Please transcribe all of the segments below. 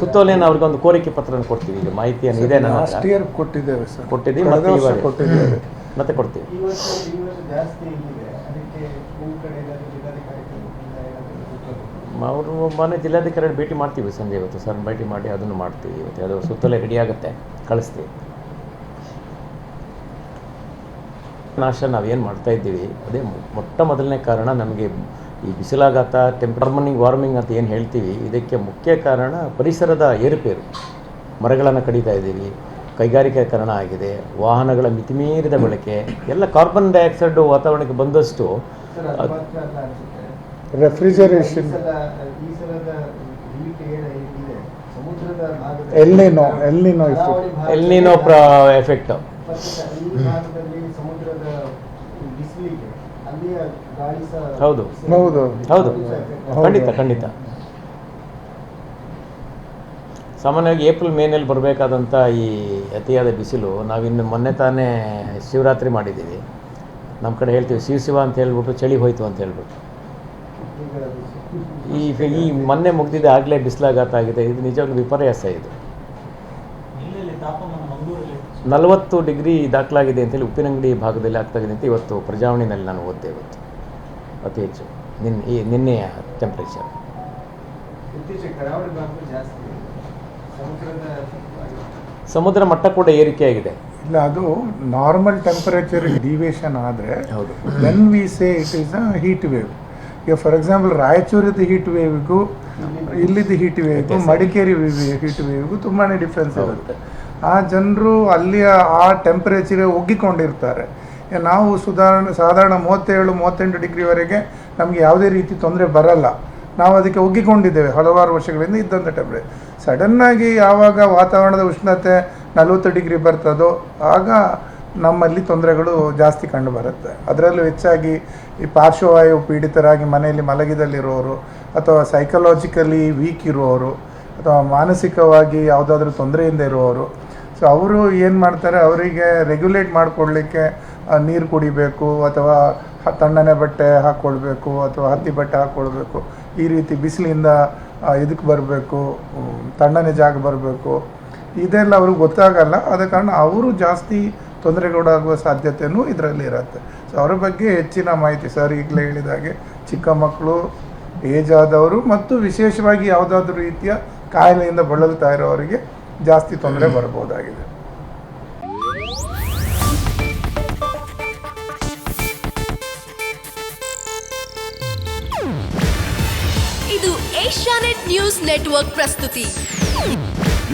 ಸುತ್ತೋಲೆಯನ್ನು ಅವ್ರಿಗೆ ಒಂದು ಕೋರಿಕೆ ಪತ್ರನ ಕೊಡ್ತೀವಿ. ಈಗ ಮಾಹಿತಿಯನ್ನು ಇದೆ ನನ್ನ ಲಾಸ್ಟ್ ಹತ್ರ. ಇಯರ್ ಕೊಟ್ಟಿದ್ದೇವೆ ಸರ್ ಕೊಟ್ಟಿದ್ದೀವಿ ಕಳೆದ ಮತ್ತೆ ವರ್ಷ ಇವಾಗ ಕೊಟ್ಟಿದ್ದೇವೆ. ಮತ್ತೆ ಕೊಡ್ತೀವಿ. ಈ ವರ್ಷ ಈ ಜಾಸ್ತಿ ಇಲ್ಲಿದೆ. ಅದಕ್ಕೆ ನಿಮ್ಮ ಕಡೆ ಏನಾದರೂ ಜಿಲ್ಲಾಧಿಕಾರಿಗಳಿಂದ ಏನಾದರೂ ಗೊತ್ತುಂಟಾ? ಅವರು ಮೊನ್ನೆ ಜಿಲ್ಲಾಧಿಕಾರಿ ಭೇಟಿ ಮಾಡ್ತೀವಿ ಸಂಜೆ ಇವತ್ತು. ಸರ್ ಭೇಟಿ ಮಾಡಿ ಅದನ್ನು ಮಾಡ್ತೀವಿ ಇವತ್ತು. ಅದು ಸುತ್ತಲೇ ರೆಡಿ ಆಗುತ್ತೆ. ಕಳಿಸ್ತೀವಿ. ನಾಶ ನಾವೇನು ಮಾಡ್ತಾ ಇದ್ದೀವಿ ಅದೇ ಮೊಟ್ಟ ಮೊದಲನೇ ಕಾರಣ ನಮಗೆ ಈ ಬಿಸಿಲಾಘಾತ ಟೆಂಪರ್ಮನಿಂಗ್ ವಾರ್ಮಿಂಗ್ ಅಂತ ಏನು ಹೇಳ್ತೀವಿ ಇದಕ್ಕೆ ಮುಖ್ಯ ಕಾರಣ ಪರಿಸರದ ಏರುಪೇರು. ಮರಗಳನ್ನು ಕಡಿತಾ ಇದ್ದೀವಿ ಕೈಗಾರಿಕೀಕರಣ ಆಗಿದೆ ವಾಹನಗಳ ಮಿತಿಮೀರಿದ ಬಳಕೆ ಎಲ್ಲ ಕಾರ್ಬನ್ ಡೈಆಕ್ಸೈಡು ವಾತಾವರಣಕ್ಕೆ ಬಂದಷ್ಟು ರೆಫ್ರಿಜರೇಷನ್ ಎಲ್ಲಿನೋ ಪ್ರ ಎಫೆಕ್ಟ್ ಸಮುದ್ರದ ಹೌದು. ಹೌದು ಹೌದು. ಖಂಡಿತ ಖಂಡಿತ. ಸಾಮಾನ್ಯವಾಗಿ ಏಪ್ರಿಲ್ ಮೇನಲ್ಲಿ ಬರಬೇಕಾದಂಥ ಈ ಅತಿಯಾದ ಬಿಸಿಲು ನಾವಿನ್ನು ಮೊನ್ನೆ ತಾನೇ ಶಿವರಾತ್ರಿ ಮಾಡಿದ್ದೀವಿ. ನಮ್ಮ ಕಡೆ ಹೇಳ್ತೀವಿ ಶಿವ ಶಿವ ಅಂತ ಹೇಳ್ಬಿಟ್ಟು ಚಳಿ ಹೋಯ್ತು ಅಂತ ಹೇಳ್ಬಿಟ್ಟು. ಈ ಈ ಮೊನ್ನೆ ಮುಗ್ದಿದೆ ಆಗಲೇ ಬಿಸಿಲಾಘಾತ ಆಗಿದೆ. ಇದು ನಿಜವಾಗ್ಲೂ ವಿಪರ್ಯಾಸ ಇದು. ನಲವತ್ತು ಡಿಗ್ರಿ ದಾಖಲಾಗಿದೆ ಅಂತೇಳಿ ಉಪ್ಪಿನಂಗಡಿ ಭಾಗದಲ್ಲಿ ಆಗ್ತಾಗಿದೆ ಅಂತ ಇವತ್ತು ಪ್ರಜಾವಣಿನಲ್ಲಿ ನಾನು ಓದ್ದೆ ಇವತ್ತು. ಅತಿ ಹೆಚ್ಚು. ನಿನ್ನೆ ಈ ನಿನ್ನೆಯ ಟೆಂಪ್ರೇಚರ್. ಸಮುದ್ರ ಮಟ್ಟ ಕೂಡ ಏರಿಕೆಯಾಗಿದೆ ಇಲ್ಲ ಅದು ನಾರ್ಮಲ್ ಟೆಂಪರೇಚರ್ ಡಿವಿಯೇಷನ್ ಆದರೆ ಹೌದು. When we say it is a heat wave ಈಗ ಫಾರ್ ಎಕ್ಸಾಂಪಲ್ ರಾಯಚೂರಿದ ಹೀಟ್ ವೇವ್ಗೂ ಇಲ್ಲಿದ್ದ ಹೀಟ್ ವೇವ್ಗೂ ಮಡಿಕೇರಿ ಹೀಟ್ ವೇವ್ಗೂ ತುಂಬಾ ಡಿಫ್ರೆನ್ಸ್ ಇರುತ್ತೆ. ಆ ಜನರು ಅಲ್ಲಿಯ ಆ ಟೆಂಪರೇಚರ್ಗೆ ಒಗ್ಗಿಕೊಂಡಿರ್ತಾರೆ. ನಾವು ಸುಧಾರಣ, ಸಾಧಾರಣ ಮೂವತ್ತೇಳು, ಮೂವತ್ತೆಂಟು ಡಿಗ್ರಿವರೆಗೆ ನಮಗೆ ಯಾವುದೇ ರೀತಿ ತೊಂದರೆ ಬರಲ್ಲ. ನಾವು ಅದಕ್ಕೆ ಒಗ್ಗಿಕೊಂಡಿದ್ದೇವೆ ಹಲವಾರು ವರ್ಷಗಳಿಂದ ಇದ್ದಂಥ ಟೆಂಪ್ರೇಚರ್ ಸಡನ್ನಾಗಿ ಯಾವಾಗ ವಾತಾವರಣದ ಉಷ್ಣತೆ ನಲವತ್ತು ಡಿಗ್ರಿ ಬರ್ತದೋ, ಆಗ ನಮ್ಮಲ್ಲಿ ತೊಂದರೆಗಳು ಜಾಸ್ತಿ ಕಂಡು ಬರುತ್ತೆ. ಅದರಲ್ಲೂ ಹೆಚ್ಚಾಗಿ ಈ ಪಾರ್ಶ್ವವಾಯು ಪೀಡಿತರಾಗಿ ಮನೆಯಲ್ಲಿ ಮಲಗಿದಲ್ಲಿರೋರು, ಅಥವಾ ಸೈಕಲಾಜಿಕಲಿ ವೀಕ್ ಇರುವವರು ಅಥವಾ ಮಾನಸಿಕವಾಗಿ ಯಾವುದಾದ್ರೂ ತೊಂದರೆಯಿಂದ ಇರುವವರು ಸೊ ಅವರು ಏನು ಮಾಡ್ತಾರೆ, ಅವರಿಗೆ ರೆಗ್ಯುಲೇಟ್ ಮಾಡಿಕೊಡ್ಲಿಕ್ಕೆ ನೀರು ಕುಡಿಬೇಕು, ಅಥವಾ ತಣ್ಣನೆ ಬಟ್ಟೆ ಹಾಕ್ಕೊಳ್ಬೇಕು ಅಥವಾ ಹತ್ತಿ ಬಟ್ಟೆ ಹಾಕ್ಕೊಳ್ಬೇಕು ಈ ರೀತಿ ಬಿಸಿಲಿಂದ ಇದಕ್ಕೆ ಬರಬೇಕು ತಣ್ಣನೆ ಜಾಗ ಬರಬೇಕು. ಇದೆಲ್ಲ ಅವ್ರಿಗೆ ಗೊತ್ತಾಗಲ್ಲ, ಆದ ಕಾರಣ ಅವರು ಜಾಸ್ತಿ ತೊಂದರೆಗೊಳಗಾಗುವ ಸಾಧ್ಯತೆಯೂ ಇದರಲ್ಲಿ ಇರುತ್ತೆ. ಸೊ ಅವರ ಬಗ್ಗೆ ಹೆಚ್ಚಿನ ಮಾಹಿತಿ ಸರ್ ಈಗಲೇ ಹೇಳಿದಾಗೆ, ಚಿಕ್ಕ ಮಕ್ಕಳು, ಏಜ್ ಆದವರು ಮತ್ತು ವಿಶೇಷವಾಗಿ ಯಾವುದಾದ್ರೂ ರೀತಿಯ ಕಾಯಿಲೆಯಿಂದ ಬಳಲ್ತಾ ಇರೋವರಿಗೆ ಜಾಸ್ತಿ ತೊಂದರೆ ಬರಬಹುದಾಗಿದೆ ಇದು ಏಷ್ಯಾನೆಟ್ ನ್ಯೂಸ್ ನೆಟ್ವರ್ಕ್ ಪ್ರಸ್ತುತಿ.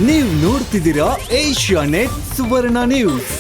ನೀವು ನೋಡ್ತಿದ್ದೀರಾ ಏಷ್ಯಾ ನೆಟ್ ಸುವರ್ಣ ನ್ಯೂಸ್.